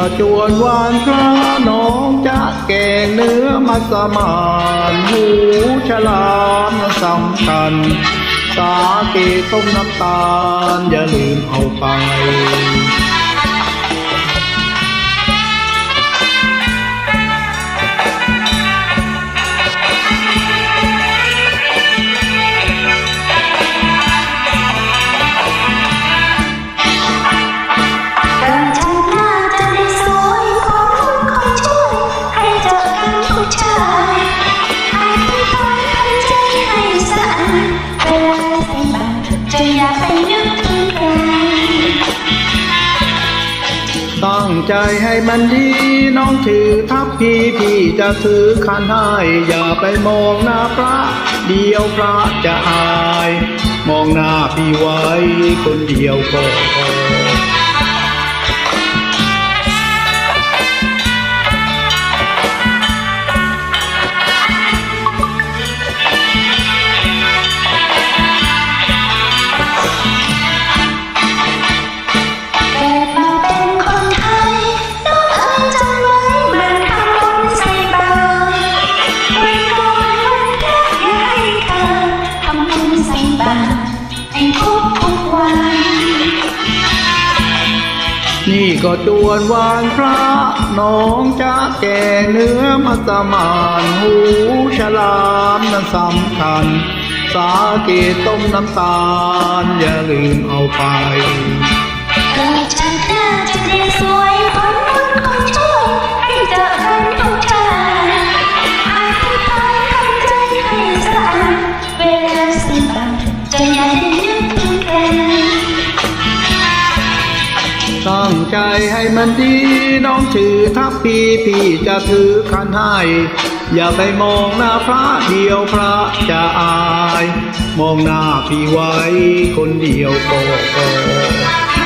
ก็จวนวานพระน้องจะแกงเนื้อมัสมานหูฉลามสำคัญสาเกต้มน้ำตาลอย่าลืมเอาไป ใจให้มันดีน้องถือทับพี่พี่จะถือขันให้อย่าไปมองหน้าพระ เดียวพระจะอาย มองหน้าพี่ไว้คนเดียวก็พอ นี่ก็ดวนวานพระน้องจะแก่เนื้อมาสมานหูฉลามนั้นสำคัญ สาเกต้มน้ำตาล อย่าลืมเอาไปเกิดชาติหน้าจะได้สวย ตั้งใจให้มันดีน้องถือทัพพีพี่จะถือคันให้ อย่าไปมองหน้าพระเดียวพระจะอาย มองหน้าพี่ไว้คนเดียวก็พอ